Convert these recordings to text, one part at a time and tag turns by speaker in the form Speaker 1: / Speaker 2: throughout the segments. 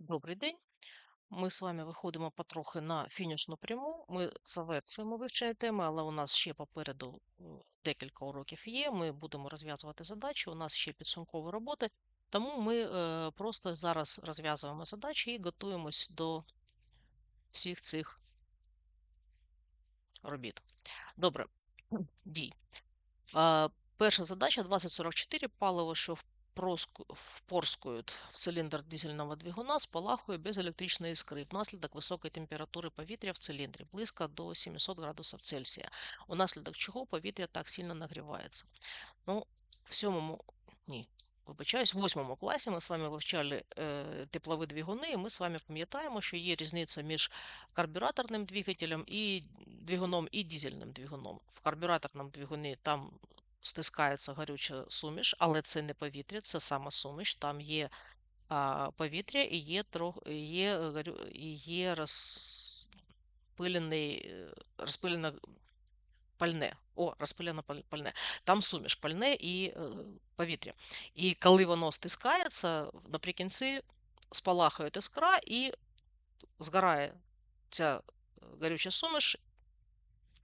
Speaker 1: Добрий день. Ми з вами виходимо потрохи на фінішну пряму. Ми завершуємо вивчення теми, але у нас ще попереду декілька уроків є. Ми будемо розв'язувати задачі. У нас ще підсумкові роботи, тому ми е, просто зараз розв'язуємо задачі і готуємось до всіх цих робіт. Добре, дій. Перша задача 2044. Паливо, що впроску- впорскують в циліндр дизельного двигуна, спалахує без електричної іскри внаслідок високої температури повітря в циліндрі, близько до 700 градусів Цельсія, унаслідок чого повітря так сильно нагрівається. Ну, в сьомому, ні, вибачаюсь, в восьмому класі ми з вами вивчали е, теплові двигуни, і ми з вами пам'ятаємо, що є різниця між карбюраторним двигателем і двигуном і дизельним двигуном. В карбюраторному двигуні там стискається горюча суміш, але це не повітря, це саме суміш. Там є а, повітря і є трох, є, є розпилений, е, розпилене пальне. О, розпилене пальне. Там суміш пальне і е, повітря. І коли воно стискається, наприкінці спалахує іскра і згорає ця е, горюча суміш,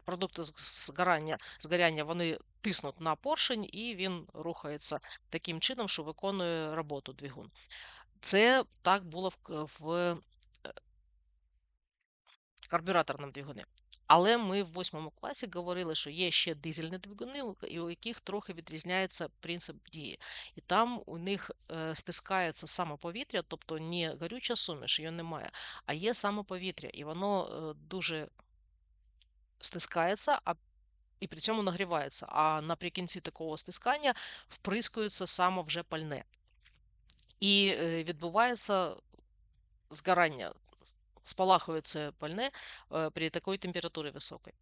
Speaker 1: продукти згорання, згоряння вони тиснуть на поршень, і він рухається таким чином, що виконує роботу двигун. Це так було в, в е, карбюраторному двигуні. Але ми в восьмому класі говорили, що є ще дизельні двигуни, у- яких трохи відрізняється принцип дії. І там у них е, стискається саме повітря, тобто не горюча суміш, її немає, а є саме повітря, і воно е, дуже стискається, а і при цьому нагрівається. А наприкінці такого стискання вприскується саме вже пальне. І е, відбувається згорання, с- спалахує це пальне е, при такій температурі високій.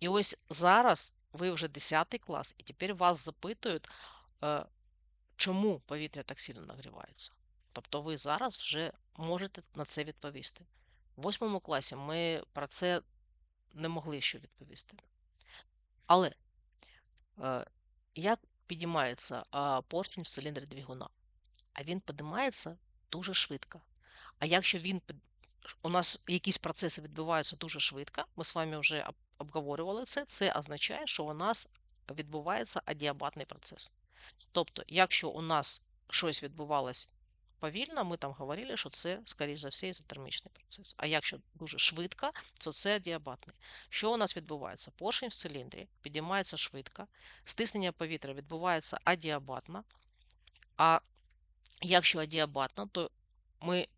Speaker 1: І ось зараз ви вже 10 клас, і тепер вас запитують, е, чому повітря так сильно нагрівається. Тобто ви зараз вже можете на це відповісти. В восьмому класі ми про це не могли ще відповісти. Але е, як підіймається поршень в циліндрі двигуна? А він підіймається дуже швидко. А якщо він у нас якісь процеси відбуваються дуже швидко, ми з вами вже обговорювали це, це означає, що у нас відбувається адіабатний процес. Тобто, якщо у нас щось відбувалось повільно, ми там говорили, що це, скоріш за все, ізотермічний процес. А якщо дуже швидко, то це адіабатний. Що у нас відбувається? Поршень в циліндрі підіймається швидко, стиснення повітря відбувається адіабатно, а якщо адіабатно, то ми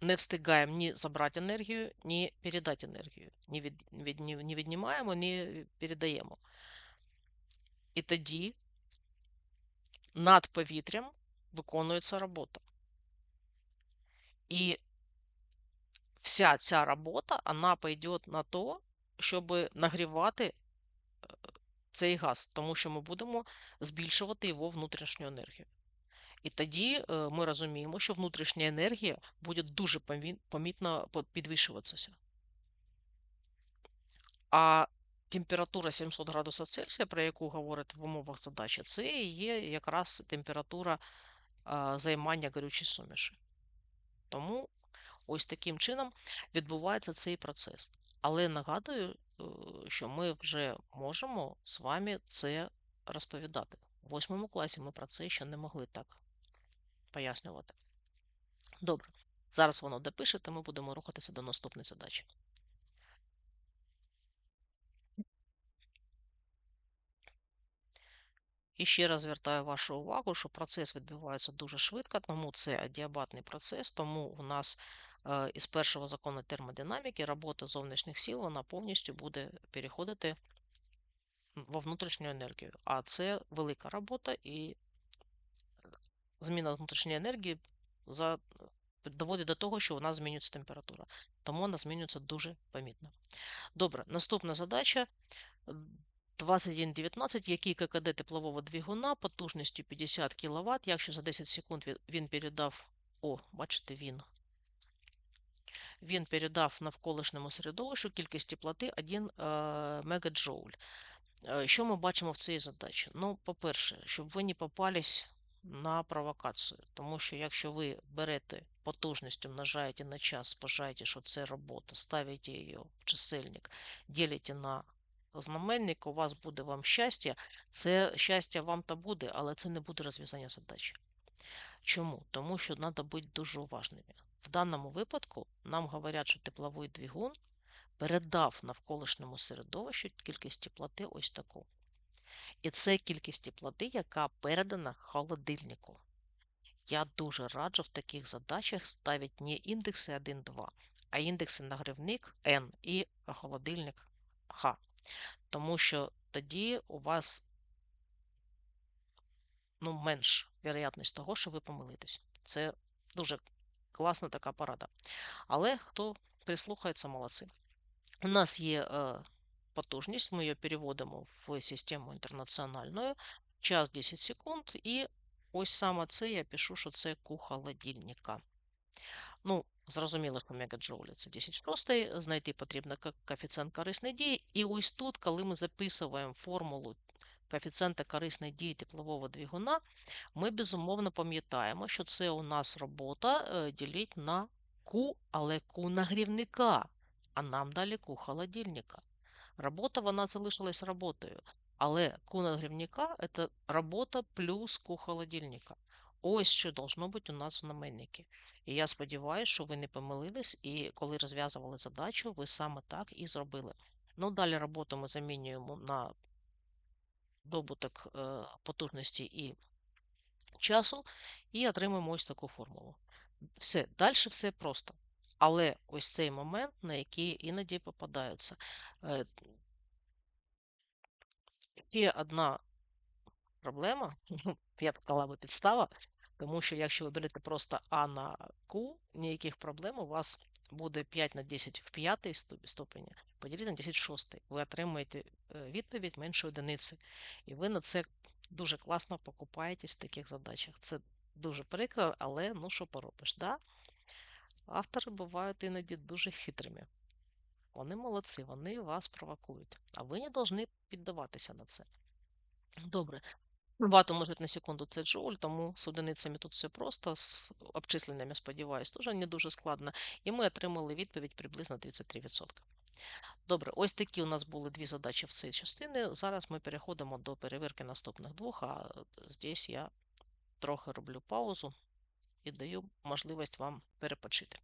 Speaker 1: не встигаємо ні забрати енергію, ні передати енергію. Ні, від, від, ні, ні віднімаємо, ні передаємо. І тоді над повітрям виконується робота. І вся ця робота, вона пойде на то, щоб нагрівати цей газ, тому що ми будемо збільшувати його внутрішню енергію. І тоді е, ми розуміємо, що внутрішня енергія буде дуже помітно підвищуватися. А температура 700 градусів Цельсія, про яку говорять в умовах задачі, це є якраз температура займання горючої суміші. Тому ось таким чином відбувається цей процес. Але нагадую, е, що ми вже можемо з вами це розповідати. У восьмому класі ми про це ще не могли так пояснювати. Добре, зараз воно допишете, ми будемо рухатися до наступної задачі. І ще раз звертаю вашу увагу, що процес відбувається дуже швидко, тому це адіабатний процес, тому у нас е, із першого закону термодинаміки робота зовнішніх сил вона повністю буде переходити во внутрішню енергію. А це велика робота, і зміна внутрішньої енергії за... доводить до того, що у нас змінюється температура. Тому вона змінюється дуже помітно. Добре, наступна задача. 21.19, який ККД теплового двигуна потужністю 50 кВт, якщо за 10 секунд він- передав, о, бачите, він, він передав навколишньому середовищу кількість теплоти 1 е, мегаджоуль. Е, Що ми бачимо в цій задачі? Ну, по-перше, щоб ви не попались на провокацію. Тому що якщо ви берете потужність, умножаєте на час, вважаєте, що це робота, ставите її в чисельник, ділите на знаменник, у вас буде вам щастя. Це щастя вам то буде, але це не буде розв'язання задачі. Чому? Тому що треба бути дуже уважними. В даному випадку нам говорять, що тепловий двигун передав навколишньому середовищу кількість теплоти ось таку. І це кількість теплоти, яка передана холодильнику. Я дуже раджу в таких задачах ставити не індекси 1, 2, а індекси нагрівник N і холодильник H. Тому що тоді у вас ну, менш вероятність того, що ви помилитесь. Це дуже класна така порада. Але хто прислухається, молодці. У нас є е, потужність, ми її переводимо в систему інтернаціональну, час 10 секунд, і ось саме це я пишу, що це Q холодильника. Ну, зрозуміло, що мегаджоулі це 10 шостий, знайти потрібно коефіцієнт корисної дії. І ось тут, коли ми записуємо формулу коефіцієнта корисної дії теплового двигуна, ми безумовно пам'ятаємо, що це у нас робота е, ділить на Q, але Q нагрівника, а нам далі Q холодильника. Робота вона залишилась роботою. Але Q нагрівника – це робота плюс Q холодильника. Ось що должно бути у нас в знаменнику. І я сподіваюся, що ви не помилились, і коли розв'язували задачу, ви саме так і зробили. Ну, далі роботу ми замінюємо на добуток е, потужності і часу, і отримаємо ось таку формулу. Все, далі все просто. Але ось цей момент, на який іноді попадаються. Е, Є одна проблема, я б сказала би підстава, тому що якщо ви берете просто А на Q, ніяких проблем у вас буде 5 на 10 в п'ятій ступені, поділити на 10 в шостий. Ви отримаєте е, відповідь менше одиниці. І ви на це дуже класно покупаєтесь в таких задачах. Це дуже прикро, але ну що поробиш, да? Автори бувають іноді дуже хитрими. Вони молодці, вони вас провокують, а ви не повинні піддаватися на це. Добре. Вату можуть на секунду це джоуль, тому з одиницями тут все просто, з обчисленнями, сподіваюся, теж не дуже складно. І ми отримали відповідь приблизно 33%. Добре, ось такі у нас були дві задачі в цій частині. Зараз ми переходимо до перевірки наступних двох, а здесь я трохи роблю паузу і даю можливість вам перепочити.